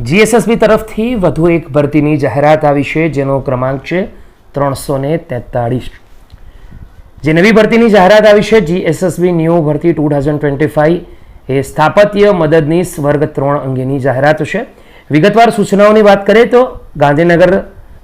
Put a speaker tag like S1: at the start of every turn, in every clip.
S1: GSSB તરફથી વધુ એક ભરતીની જાહેરાત આવી છે, જેનો ક્રમાંક છે ત્રણસો ને તેતાળીસ. જે નવી ભરતીની જાહેરાત આવી છે, જીએસએસબી ન્યૂ ભરતી ટુ થાઉઝન્ડ ટ્વેન્ટી ફાઈવ એ સ્થાપત્ય મદદનીશ વર્ગ ત્રણ અંગેની જાહેરાત છે. વિગતવાર સૂચનાઓની વાત કરીએ તો ગાંધીનગર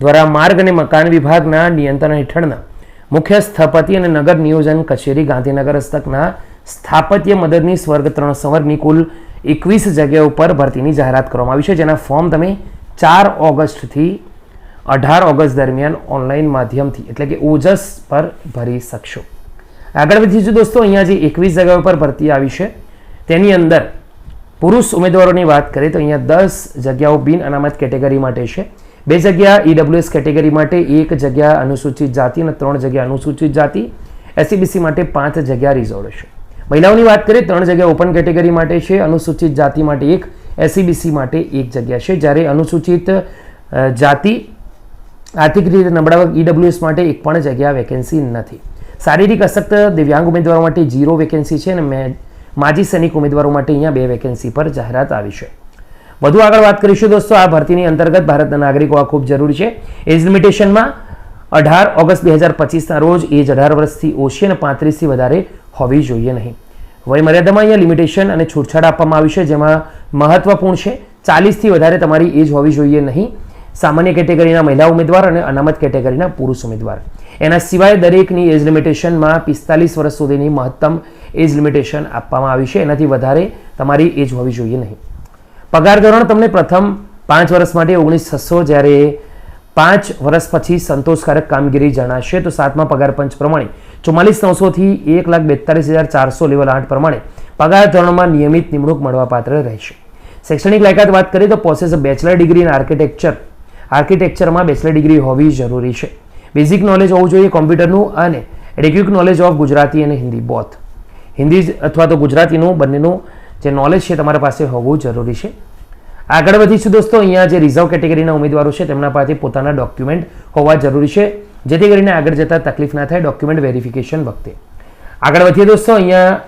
S1: દ્વારા માર્ગ અને મકાન વિભાગના નિયંત્રણ હેઠળના મુખ્ય સ્થપતિ અને નગર નિયોજન કચેરી ગાંધીનગર હસ્તકના સ્થાપત્ય મદદની સ્વર્ગ ત્રણ સંવર્ગની કુલ એકવીસ જગ્યા ઉપર ભરતીની જાહેરાત કરવામાં આવી છે, જેના ફોર્મ તમે ચાર ઓગસ્ટથી અઢાર ઓગસ્ટ દરમિયાન ઓનલાઈન માધ્યમથી, એટલે કે ઓજસ પર ભરી શકશો. આગળ વધીશું દોસ્તો, અહીંયા જે એકવીસ જગ્યા ઉપર ભરતી આવી છે, તેની અંદર પુરુષ ઉમેદવારોની વાત કરીએ તો અહીંયા દસ જગ્યાઓ બિન અનામત કેટેગરી માટે છે. બે જગ્યા ઈડબ્લ્યુએસ કેટેગરી માટે, એક જગ્યા અનુસૂચિત જાતિ અને ત્રણ જગ્યા અનુસૂચિત જાતિ. એસસીબીસી માટે પાંચ જગ્યા રિઝર્વ છે. મહિલાઓની વાત કરીએ, ત્રણ જગ્યા ઓપન કેટેગરી માટે છે, અનુસૂચિત જાતિ માટે એક એસસીબીસી માટે એક જગ્યા છે. જ્યારે અનુસૂચિત જાતિ, આર્થિક રીતે નબળા ઈડબ્લ્યુએસ માટે એક પણ જગ્યા વેકેન્સી નથી. શારીરિક અશક્ત દિવ્યાંગ ઉમેદવારો માટે ઝીરો વેકેન્સી છે અને માજી સૈનિક ઉમેદવારો માટે અહીંયા બે વેકેન્સી પર જાહેરાત આવી છે. વધુ આગળ વાત કરીશું દોસ્તો, આ ભરતીની અંતર્ગત ભારતના નાગરિકો, આ ખૂબ જરૂરી છે. એજ લિમિટેશનમાં અઢાર ઓગસ્ટ બે હજાર પચીસના રોજ એજ અઢાર વર્ષથી ઓછી અને પાંત્રીસથી વધારે હોવી જોઈએ નહીં. વય મર્યાદામાં અહીંયા લિમિટેશન અને છૂટછાટ આપવામાં આવી છે, જેમાં મહત્વપૂર્ણ છે. ચાલીસથી વધારે તમારી એજ હોવી જોઈએ નહીં. સામાન્ય કેટેગરીના મહિલા ઉમેદવાર અને અનામત કેટેગરીના પુરુષ ઉમેદવાર. એના સિવાય દરેકની એજ લિમિટેશનમાં પિસ્તાલીસ વર્ષ સુધીની મહત્તમ એજ લિમિટેશન આપવામાં આવી છે. એનાથી વધારે તમારી એજ હોવી જોઈએ નહીં. પગાર ધોરણ તમને પ્રથમ પાંચ વર્ષ માટે ઓગણીસ છસો જ્યારે પાંચ વર્ષ પછી સંતોષકારક કામગીરી જણાશે, તો સાતમા પગાર પંચ પ્રમાણે ચુમ્માલીસ નવસોથી એક લાખ બેતાલીસ હજાર ચારસો લેવલ આઠ પ્રમાણે પગાર ધોરણમાં નિયમિત નિમણૂક મળવાપાત્ર રહેશે. શૈક્ષણિક લાયકાત વાત કરીએ તો possess bachelor degree in architecture. આર્કિટેક્ચરમાં બેચલર ડિગ્રી હોવી જરૂરી છે. બેઝિક નોલેજ હોવું જોઈએ કોમ્પ્યુટરનું અને એડિક્યુક નોલેજ ઓફ ગુજરાતી અને હિન્દી બોથ હિન્દી અથવા તો ગુજરાતીનું બંનેનું જે નોલેજ છે તમારા પાસે હોવું જરૂરી છે. આગળ વધીશું દોસ્તો, અહીંયા જે રિઝર્વ કેટેગરીના ઉમેદવારો છે, તેમના પાસે પોતાના ડોક્યુમેન્ટ હોવા જરૂરી છે, જેથી કરીને આગળ જતાં તકલીફ ના થાય ડોક્યુમેન્ટ વેરિફિકેશન વખતે. આગળ વધીએ દોસ્તો, અહીંયા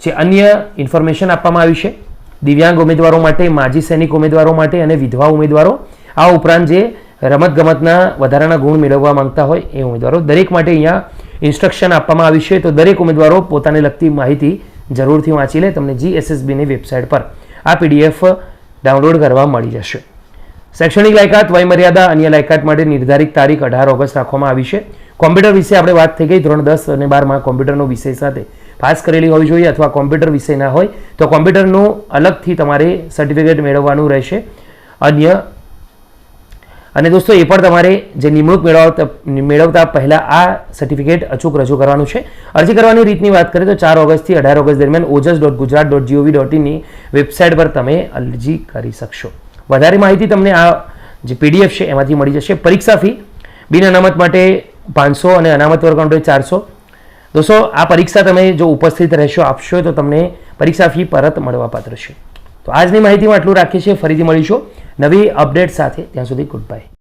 S1: જે અન્ય ઇન્ફોર્મેશન આપવામાં આવી છે, દિવ્યાંગ ઉમેદવારો માટે, માજી સૈનિક ઉમેદવારો માટે અને વિધવા ઉમેદવારો, આ ઉપરાંત જે રમતગમતના વધારાના ગુણ મેળવવા માંગતા હોય એ ઉમેદવારો, દરેક માટે અહીંયા ઇન્સ્ટ્રક્શન આપવામાં આવી છે, તો દરેક ઉમેદવારો પોતાને લગતી માહિતી જરૂરથી વાંચી લે, તમને જીએસએસબીની વેબસાઇટ પર. આ પીડીએફ ડાઉનલોડ કરવા મળી જશે. શૈક્ષણિક લાયકાત, વયમર્યાદા, અન્ય લાયકાત માટે નિર્ધારિત તારીખ અઢાર ઓગસ્ટ રાખવામાં આવી છે. કોમ્પ્યુટર વિશે આપણે વાત થઈ ગઈ, ધોરણ દસ અને બારમાં કોમ્પ્યુટરનો વિષય સાથે પાસ કરેલી હોવી જોઈએ અથવા કોમ્પ્યુટર વિષય ના હોય, તો કોમ્પ્યુટરનું અલગથી તમારે સર્ટિફિકેટ મેળવવાનું રહેશે. અન્ય અને દોસ્તો, એ પણ તમારે જે નિમણૂક મેળવતા મેળવતા પહેલાં આ સર્ટિફિકેટ અચૂક રજૂ કરવાનું છે. અરજી કરવાની રીતની વાત કરીએ તો ચાર ઓગસ્ટથી અઢાર ઓગસ્ટ દરમિયાન Ojas dot Gujarat dot GOV dot ઇનની website પર તમે અરજી કરી શકશો. વધારે માહિતી તમને આ જે પીડીએફ છે એમાંથી મળી જશે. પરીક્ષા ફી, બિન અનામત માટે પાંચસો અને અનામત વર્ગ માટે ચારસો. દોસ્તો, આ પરીક્ષા તમે જો ઉપસ્થિત રહેશો, આપશો તો તમને પરીક્ષા ફી પરત મળવાપાત્ર છે. તો આજની માહિતીમાં આટલું રાખીએ છીએ. ફરીથી મળીશું. નવી અપડેટ સાથે ત્યાં સુધી ગુડ બાય